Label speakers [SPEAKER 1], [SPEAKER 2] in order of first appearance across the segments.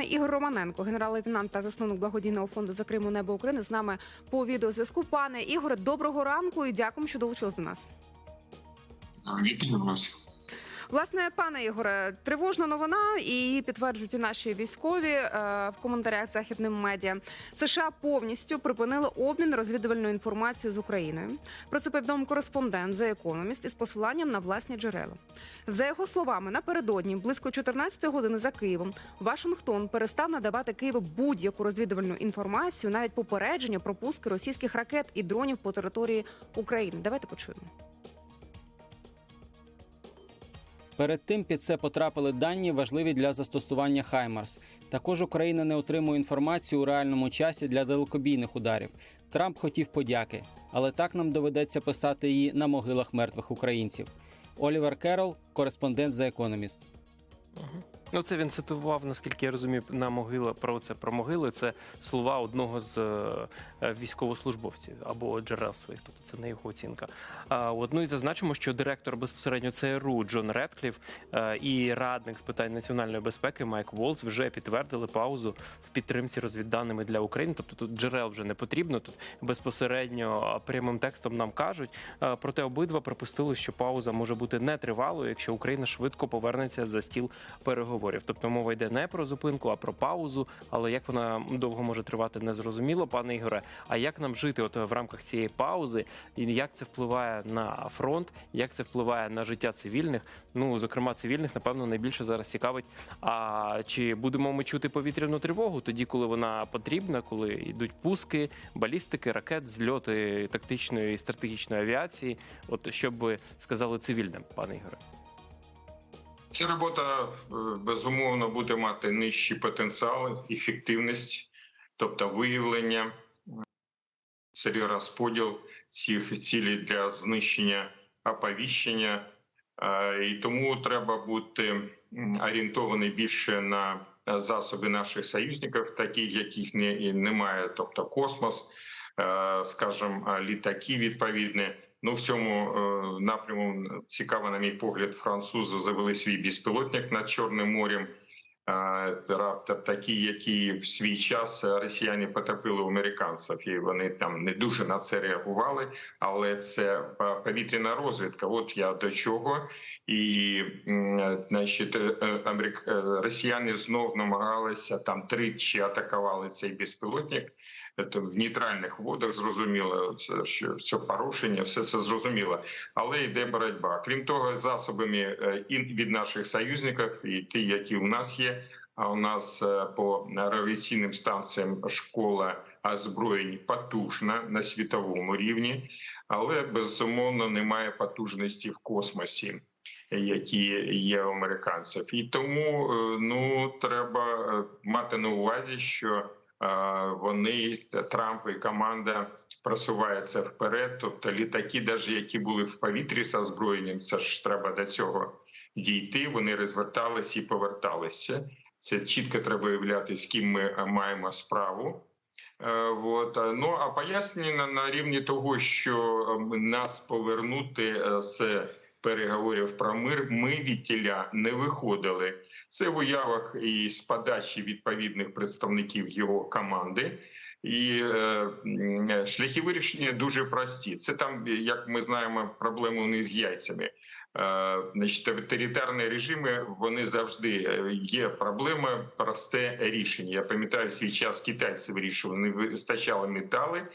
[SPEAKER 1] пане Ігор Романенко, генерал-лейтенант та засновник благодійного фонду за Криму Небо України, з нами по відеозв'язку. Пане Ігоре, доброго ранку і дякуємо, що долучились до нас.
[SPEAKER 2] Вітаю вас.
[SPEAKER 1] Власне, пане Ігоре, тривожна новина, і її підтверджують і наші військові е, в коментарях західним медіа. США повністю припинили обмін розвідувальною інформацією з Україною. Про це повідомив кореспондент The Economist із посиланням на власні джерела. За його словами, напередодні близько 14 години за Києвом Вашингтон перестав надавати Києву будь-яку розвідувальну інформацію, навіть попередження про пуски російських ракет і дронів по території України. Давайте почуємо.
[SPEAKER 3] Перед тим під це потрапили дані, важливі для застосування Хаймарс. Також Україна не отримує інформацію у реальному часі для далекобійних ударів. Трамп хотів подяки, але так нам доведеться писати її на могилах мертвих українців. Олівер Керол, кореспондент за Economist.
[SPEAKER 4] Ну, це він цитував, наскільки я розумію, на могила про це про могили. Це слова одного з е, військовослужбовців або джерел своїх, тобто це не його оцінка. А от, ну і зазначимо, що директор безпосередньо ЦРУ Джон Редкліф е, і радник з питань національної безпеки Майк Волц вже підтвердили паузу в підтримці розвідданими для України. Тобто тут джерел вже не потрібно. Тут безпосередньо прямим текстом нам кажуть. Е, Проте обидва припустили, що пауза може бути нетривалою, якщо Україна швидко повернеться за стіл переговорів. Тобто мова йде не про зупинку, а про паузу. Але як вона довго може тривати, не зрозуміло, пане Ігоре. А як нам жити от в рамках цієї паузи, і як це впливає на фронт, як це впливає на життя цивільних? Ну зокрема, цивільних, напевно, найбільше зараз цікавить. А чи будемо ми чути повітряну тривогу тоді, коли вона потрібна, коли йдуть пуски, балістики, ракет, зльоти тактичної і стратегічної авіації? От що б ви сказали цивільним, пане Ігоре?
[SPEAKER 2] Ця робота е, безумовно буде мати нижчий потенціал, ефективність, тобто виявлення, розподіл цих цілей для знищення оповіщення. І тому треба бути орієнтований більше на засоби наших союзників, таких яких не, немає, тобто космос, е, скажімо, літаки відповідні. Ну, в цьому е, напряму цікаво, на мій погляд, французи завели свій безпілотник над Чорним морем. Е, такі, які в свій час росіяни потопили у американців, і вони там не дуже на це реагували. Але це е, повітряна розвідка. От я до чого, і значить, е, е, росіяни знов намагалися там тричі атакували цей безпілотник. Це в нейтральних водах зрозуміло, це що все порушення, все це зрозуміло, але йде боротьба. Крім того, засобами е, і від наших союзників, і ті, які у нас є. А у нас е, по радіаційним станціям школа озброєнь потужна на світовому рівні, але безумовно немає потужності в космосі, які є у американців. І тому е, ну треба мати на увазі, що вони Трамп і команда просуваються вперед. Тобто літаки, навіть які були в повітрі з озброєнням, це ж треба до цього дійти. Вони розверталися і поверталися. Це чітко треба виявляти, з ким ми е, маємо справу. Е, От. е, Ну а пояснення на, рівні того, що е, нас повернути е, з переговорів про мир, ми від тіля не виходили. Це в уявах і з подачі відповідних представників його команди. І е, шляхи вирішення дуже прості. Це там, як ми знаємо, проблеми не з яйцями. Е, Значить, авторитарні режими вони завжди е, є проблема, просте рішення. Я пам'ятаю свій час китайці вирішували, не вистачало метали.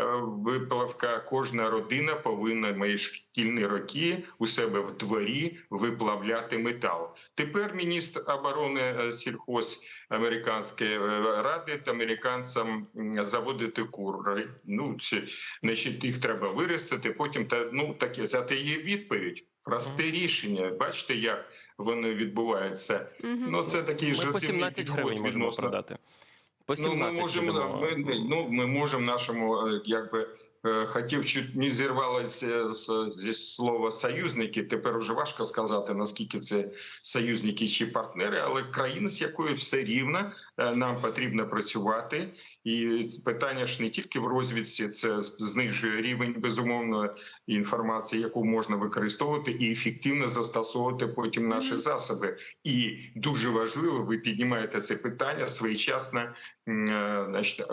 [SPEAKER 2] Е, Виплавка кожна родина повинна мої шкільні роки у себе в дворі виплавляти метал. Тепер міністр оборони е, сільхоз американської е, радить американцям заводити кури. Ну це значить, їх треба виростити. Потім та ну таке це є відповідь. Просте рішення. Бачите, як воно відбувається.
[SPEAKER 1] Мгм.
[SPEAKER 2] Ну це такий
[SPEAKER 4] Ми по 17
[SPEAKER 2] підход відносно
[SPEAKER 4] продати. По
[SPEAKER 2] Ну, ми можемо ми, ми- ну, ми можемо нашому, е, якби е, хотів, чуть не зірвалося з- зі слова союзники. Тепер уже важко сказати наскільки це союзники чи партнери, але країна, з якою все рівно е, нам потрібно працювати, І питання ж не тільки в розвідці, це знижує рівень безумовно інформації, яку можна використовувати і ефективно застосовувати потім наші засоби. І дуже важливо, ви піднімаєте це питання своєчасно е, значить, е,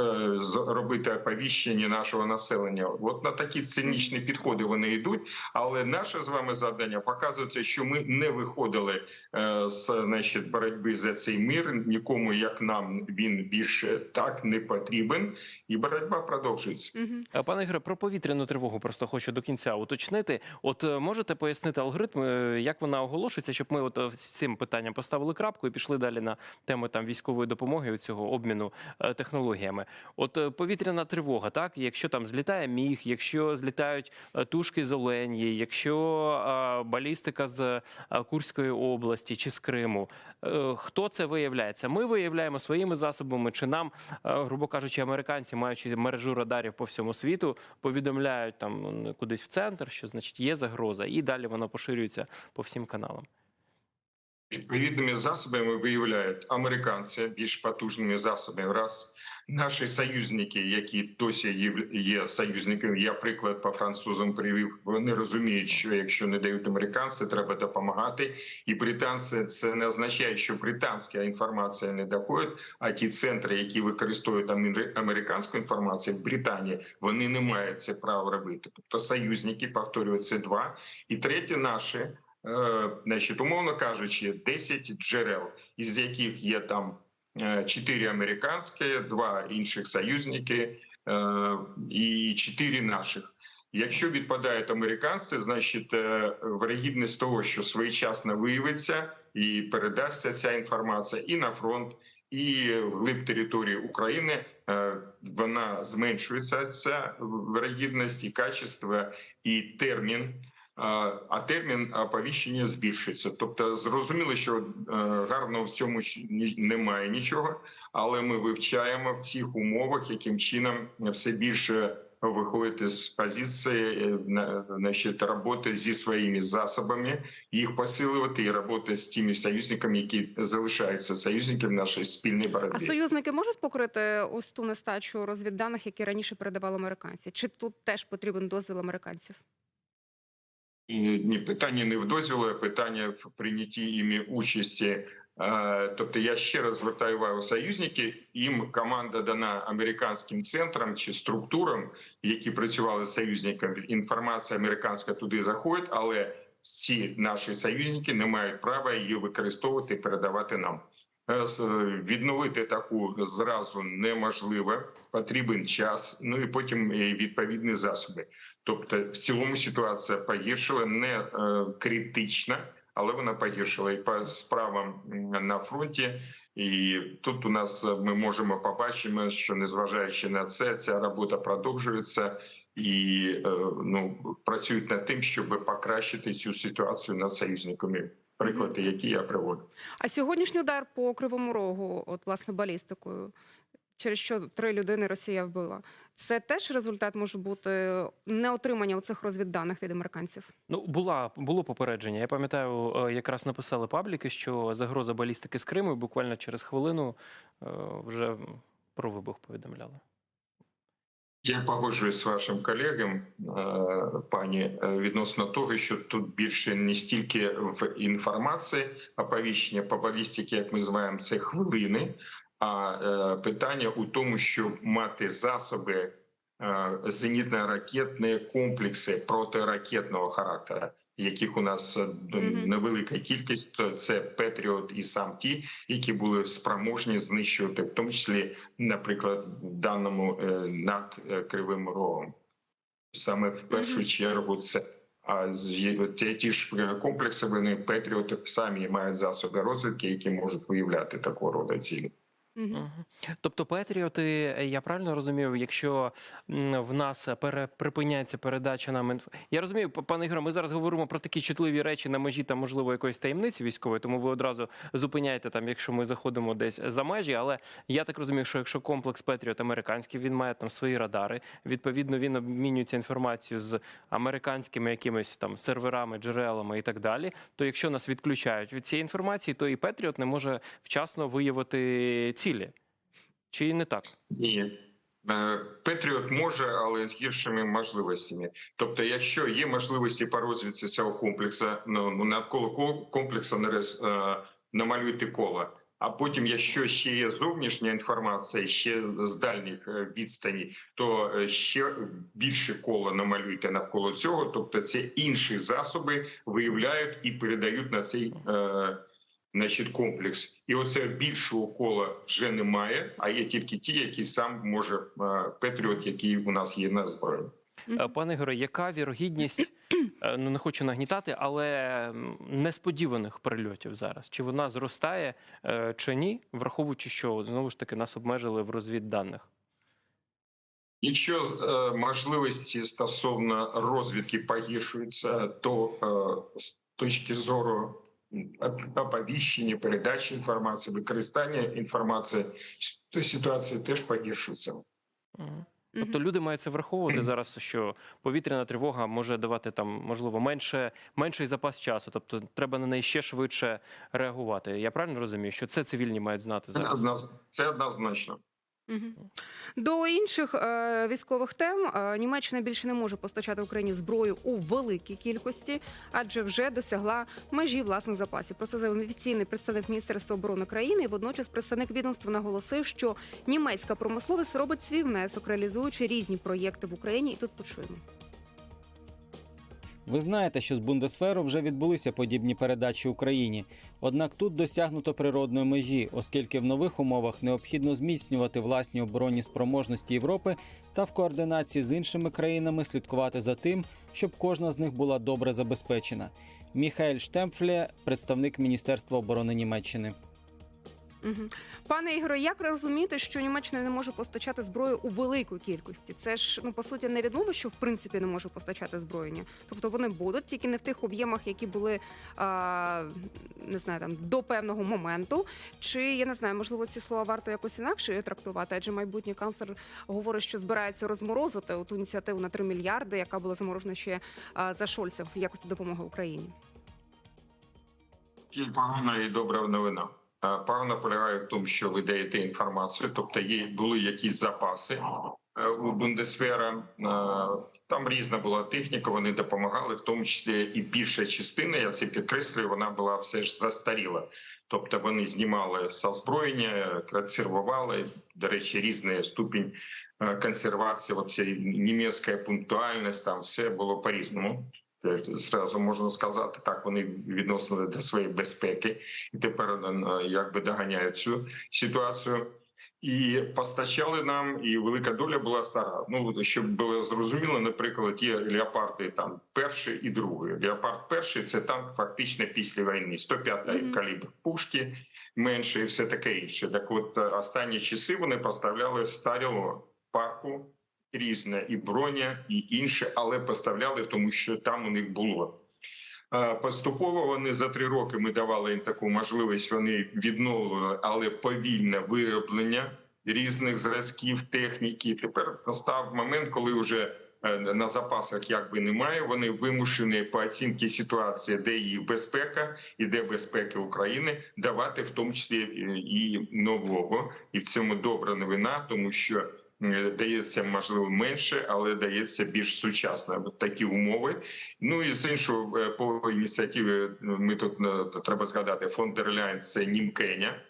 [SPEAKER 2] робити оповіщення нашого населення. От на такі цинічні підходи вони йдуть. Але наше з вами завдання показується, що ми не виходили е, з значить, боротьби за цей мир. Нікому як нам він більше так не потрібен, потрібен і боротьба продовжується.
[SPEAKER 4] Е, Пане Ігоре, про повітряну тривогу просто хочу до кінця уточнити. От е, можете пояснити алгоритм, е, як вона оголошується, щоб ми от е, цим питанням поставили крапку і пішли далі на тему там військової допомоги цього обміну технологіями. От повітряна тривога, так якщо там злітає міг, якщо злітають тушки з Оленії, якщо балістика з Курської області чи з Криму, хто це виявляє? Це ми виявляємо своїми засобами, чи нам, грубо кажучи, американці, маючи мережу радарів по всьому світу, повідомляють там ну, кудись в центр, що значить є загроза, і далі вона поширюється по всім каналам.
[SPEAKER 2] Відповідними засобами виявляють американці більш потужними засобами. Раз наші союзники, які досі є, союзниками, я приклад по французам привів. Вони розуміють, що якщо не дають американці, треба допомагати. І британці це не означає, що британська інформація не доходить. А ті центри, які використовують американську інформацію в Британії, вони не мають це право робити. Тобто союзники повторюють це два. І третє, наші. Е, Значить, умовно кажучи, 10 джерел, із яких є там 4 американські, 2 інших союзники е, і 4 наших. Якщо відпадають американці, значить е, вирогідність того, що своєчасно виявиться і передасться ця інформація і на фронт, і в глиб території України, е, вона зменшується. Ця вирогідність і качество, і термін а термін оповіщення збільшиться. Тобто, зрозуміло, що е, гарно в цьому немає нічого, але ми вивчаємо в цих умовах, яким чином все більше виходити з позиції е, на- значить, роботи зі своїми засобами, їх посилювати і роботи з тими союзниками, які залишаються союзниками нашої спільної боротьби.
[SPEAKER 1] А союзники можуть покрити ось ту нестачу розвідданих, які раніше передавали американці? Чи тут теж потрібен дозвіл американців?
[SPEAKER 2] Ні, питання не в дозвілу, а питання в прийнятті іми участі. Е, Тобто я ще раз звертаю увагу союзники. Їм команда дана американським центрам чи структурам, які працювали з союзниками. Інформація американська туди заходить, але ці наші союзники не мають права її використовувати і передавати нам. Е, Відновити таку зразу неможливо. Потрібен час. Ну і потім відповідні засоби. Тобто, в цілому ситуація погіршила не е, критична, але вона погіршила і по справам на фронті. І тут у нас е, ми можемо побачимо, що незважаючи на це, ця робота продовжується і е, ну працюють над тим, щоб покращити цю ситуацію над союзниками. Приклади, які я приводив.
[SPEAKER 1] А сьогоднішній удар по кривому рогу, от власне балістикою, через що три людини Росія вбила, це теж результат може бути неотримання цих розвідданих від американців.
[SPEAKER 4] Ну, була було попередження. Я пам'ятаю, е, якраз написали пабліки, що загроза балістики з Криму буквально через хвилину е, вже про вибух повідомляли.
[SPEAKER 2] Я погоджуюсь з вашим колегом, е, пані, відносно того, що тут більше не стільки в інформації оповіщення по балістиці, як ми називаємо це хвилини, а е, питання у тому, щоб мати засоби е, зенітно-ракетні комплекси протиракетного характеру, яких у нас е, невелика кількість. Це Петріот і сам ті, які були спроможні знищувати, в тому числі наприклад, в даному над кривим рогом. Саме в першу чергу це а ті, ж комплекси вони Петріоти самі мають засоби розвідки, які можуть виявляти такого роду цілі.
[SPEAKER 1] Мгм.
[SPEAKER 4] Тобто Петріоти, я правильно розумію, якщо в нас припиняється передача нам інф... Я розумію, пане Ігоре, ми зараз говоримо про такі чутливі речі на межі там, можливо, якоїсь таємниці військової, тому ви одразу зупиняєте там, якщо ми заходимо десь за межі. Але я так розумію, що якщо комплекс Петріот американський, він має там свої радари. Відповідно, він обмінюється інформацією з американськими якимись там серверами, джерелами і так далі. То якщо нас відключають від цієї інформації, то і Петріот не може вчасно виявити цілі. Чи не так?
[SPEAKER 2] Ні. Е, Петріот може, але з гіршими можливостями. Тобто, якщо є можливості по розвідці цього комплексу, ну навколо ко- комплексу нарис- е, намалюйте коло. А потім, якщо ще є зовнішня інформація, ще з дальніх е, відстані, то ще більше коло намалюйте навколо цього. Тобто, це інші засоби виявляють і передають на цей значить, комплекс. І оце більшого кола вже немає, а є тільки ті, які сам може е, Петріот, який у нас є на зброї.
[SPEAKER 4] Е, Пане Ігоре, яка вірогідність, е, ну не хочу нагнітати, але несподіваних прильотів зараз? Чи вона зростає чи ні, враховуючи, що знову ж таки нас обмежили в розвідданих?
[SPEAKER 2] Якщо е, можливості стосовно розвідки погіршуються, то е, з точки зору оповіщення, передачі інформації, використання інформації, то ситуація теж погіршується.
[SPEAKER 4] Мгм. Тобто люди мають це враховувати зараз, що повітряна тривога може давати там можливо менше менший запас часу. Тобто треба на неї ще швидше реагувати. Я правильно розумію, що це цивільні мають знати зараз?
[SPEAKER 2] це однозначно.
[SPEAKER 1] До інших е, військових тем е, Німеччина більше не може постачати Україні зброю у великій кількості, адже вже досягла межі власних запасів. Про це заявив офіційний представник Міністерства оборони країни. І водночас представник відомства наголосив, що німецька промисловість робить свій внесок, реалізуючи різні проєкти в Україні. І тут почуємо.
[SPEAKER 3] Ви знаєте, що з Бундесферу вже відбулися подібні передачі Україні. Однак тут досягнуто природної межі, оскільки в нових умовах необхідно зміцнювати власні оборонні спроможності Європи та в координації з іншими країнами слідкувати за тим, щоб кожна з них була добре забезпечена. Міхаель Штемфле, представник Міністерства оборони Німеччини.
[SPEAKER 1] Пане Ігоре, як розуміти, що Німеччина не може постачати зброю у великій кількості? Це ж ну по суті не відомо, що в принципі не може постачати зброю. ні? Тобто вони будуть тільки не в тих об'ємах, які були а, не знаю, там до певного моменту. Чи я не знаю, можливо, ці слова варто якось інакше трактувати? Адже майбутній канцлер говорить, що збирається розморозити ту ініціативу на 3 мільярди, яка була заморожена ще а, за Шольца в якості допомоги Україні.
[SPEAKER 2] Є погана і добра новина. Е, Погана полягає в тому, що ви даєте інформацію, тобто є були якісь запаси е, у Бундесвера. Е, Там різна була техніка, вони допомагали, в тому числі і більша частина. Я це підкреслюю, вона була все ж застаріла. Тобто вони знімали з озброєння, консервували. До речі, різний ступінь консервації. Оця німецька пунктуальність, там все було по різному. Зразу можна сказати, так вони відносили до своєї безпеки і тепер е, якби доганяють цю ситуацію. І постачали нам, і велика доля була стара. Ну щоб було зрозуміло, наприклад, є леопарди там перший і другий. Леопард перший це танк фактично після війни, 105
[SPEAKER 1] Мгм.
[SPEAKER 2] калібр пушки менше і все таке інше. Так, от е, останні часи вони поставляли старого парку різне і броня, і інше, але поставляли, тому що там у них було. Поступово вони за три роки ми давали їм таку можливість. Вони відновлювали, але повільне вироблення різних зразків техніки. Тепер настав момент, коли вже е, на запасах якби немає. Вони вимушені по оцінці ситуації, де її безпека і де безпека України, давати в тому числі е, і нового. І в цьому добра новина, тому що дається можливо менше, але дається більш сучасно такі умови. Ну і з іншого е, по ініціативі е, ми тут е, треба згадати фонд дер Ляйн, це Німкеня.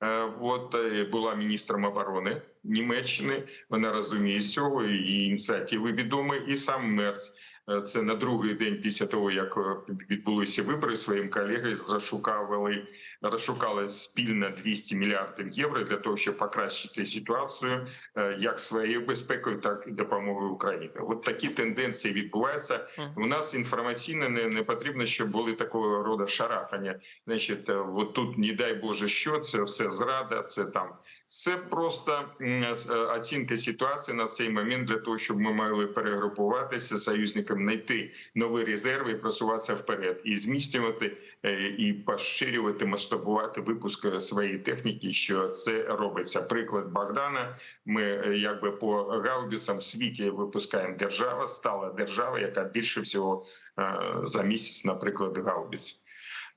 [SPEAKER 2] Е, От була міністром оборони Німеччини. Вона розуміє цього її ініціативи відомі. І сам Мерц. Е, Це на другий день після того, як е, відбулися вибори своїм колегою, розшукали, розшукали спільно 200 мільярдів євро для того, щоб покращити ситуацію е, як своєю безпекою, так і допомогою Україні. От такі тенденції відбуваються. У нас інформаційно не, не потрібно, щоб були такого роду шарахання. Значить, от тут, не дай Боже, що це все зрада, це там. Це просто м, е, оцінка ситуації на цей момент для того, щоб ми могли перегрупуватися союзникам, знайти нові резерви і просуватися вперед, і зміцнювати е, і поширювати, масштабувати випуск е, своєї техніки. Що це робиться? Приклад Богдана. Ми е, якби по гаубісам в світі випускаємо держава, стала держава, яка більше всього е, за місяць, наприклад, гаубіць.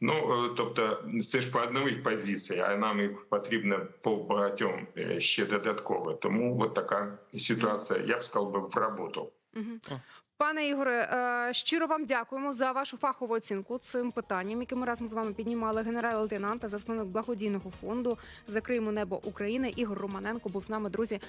[SPEAKER 2] Ну е, тобто, це ж по одній позиції, а нам їх потрібно по багатьом е, ще додатково. Тому от така ситуація, я б сказав би, в роботу.
[SPEAKER 1] Пане Ігоре, е, щиро вам дякуємо за вашу фахову оцінку цим питанням, яке ми разом з вами піднімали. Генерал-лейтенант та засновник благодійного фонду Закриємо небо України. Ігор Романенко був з нами, друзі.